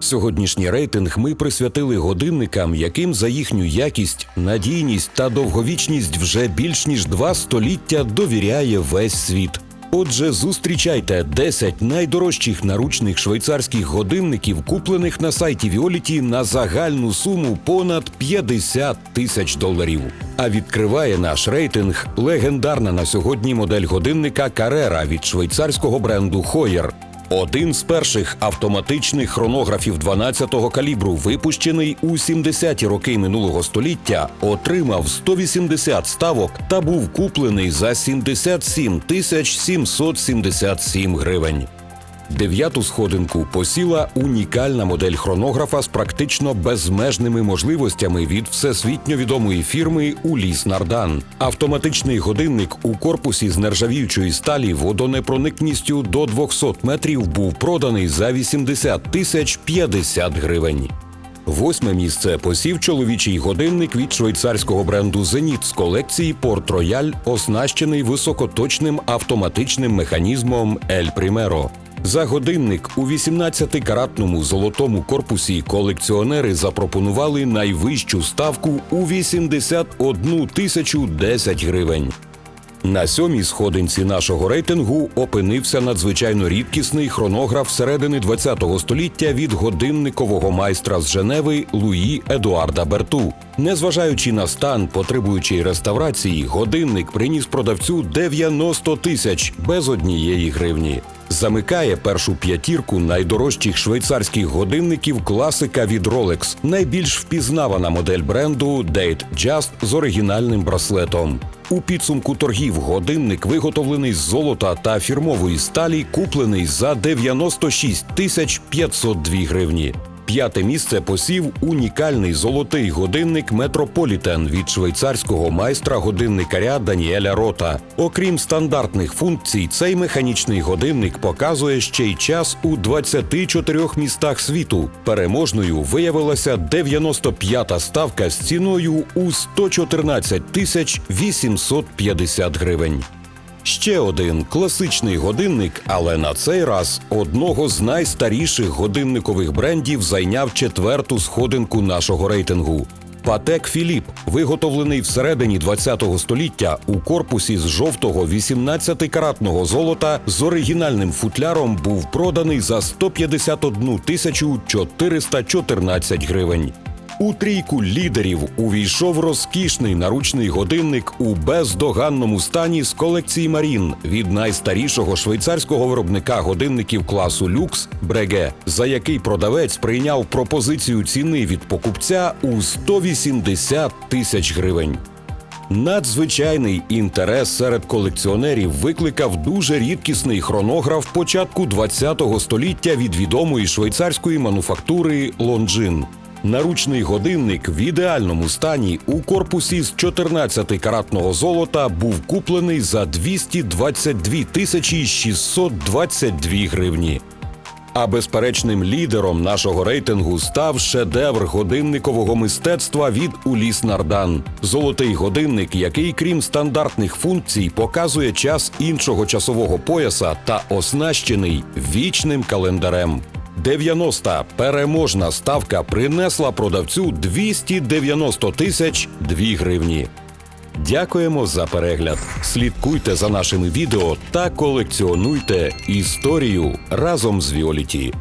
Сьогоднішній рейтинг ми присвятили годинникам, яким за їхню якість, надійність та довговічність вже більш ніж два століття довіряє весь світ. Отже, зустрічайте 10 найдорожчих наручних швейцарських годинників, куплених на сайті Віоліті на загальну суму понад 50 тисяч доларів. А відкриває наш рейтинг легендарна на сьогодні модель годинника Carrera від швейцарського бренду Heuer. Один з перших автоматичних хронографів 12-го калібру, випущений у 70-ті роки минулого століття, отримав 180 ставок та був куплений за 77 тисяч 777 гривень. Дев'яту сходинку посіла унікальна модель хронографа з практично безмежними можливостями від всесвітньо відомої фірми Уліс Нардан. Автоматичний годинник у корпусі з нержавіючої сталі водонепроникністю до 200 метрів був проданий за 80 тисяч 50 гривень. Восьме місце посів чоловічий годинник від швейцарського бренду Зеніт з колекції Порт Рояль, оснащений високоточним автоматичним механізмом Ель Примеро. За годинник у 18-каратному золотому корпусі колекціонери запропонували найвищу ставку у 81 тисячу 10 гривень. На сьомій сходинці нашого рейтингу опинився надзвичайно рідкісний хронограф середини ХХ століття від годинникового майстра з Женеви Луї Едуарда Берту. Незважаючи на стан, потребуючий реставрації, годинник приніс продавцю 90 тисяч без однієї гривні. Замикає першу п'ятірку найдорожчих швейцарських годинників класика від Rolex, найбільш впізнавана модель бренду Date Just з оригінальним браслетом. У підсумку торгів годинник, виготовлений з золота та фірмової сталі, куплений за 96 тисяч 502 гривні. П'яте місце посів унікальний золотий годинник Метрополітен від швейцарського майстра годинникаря Даніеля Рота. Окрім стандартних функцій, цей механічний годинник показує ще й час у 24 містах світу. Переможною виявилася 95-та ставка з ціною у 114 тисяч 850 гривень. Ще один класичний годинник, але на цей раз одного з найстаріших годинникових брендів зайняв четверту сходинку нашого рейтингу. Патек Філіп, виготовлений всередині ХХ століття у корпусі з жовтого 18-каратного золота з оригінальним футляром, був проданий за 151 тисячу 414 гривень. У трійку лідерів увійшов розкішний наручний годинник у бездоганному стані з колекції Марін від найстарішого швейцарського виробника годинників класу люкс Бреге, за який продавець прийняв пропозицію ціни від покупця у 180 тисяч гривень. Надзвичайний інтерес серед колекціонерів викликав дуже рідкісний хронограф початку ХХ століття від відомої швейцарської мануфактури Лонджин. Наручний годинник в ідеальному стані у корпусі з 14-каратного золота був куплений за 222 тисячі 622 гривні. А безперечним лідером нашого рейтингу став шедевр годинникового мистецтва від Уліс Нардан. Золотий годинник, який, крім стандартних функцій, показує час іншого часового пояса та оснащений вічним календарем. 90-та переможна ставка принесла продавцю 290 тисяч 2 гривні. Дякуємо за перегляд. Слідкуйте за нашими відео та колекціонуйте історію разом з Віоліті.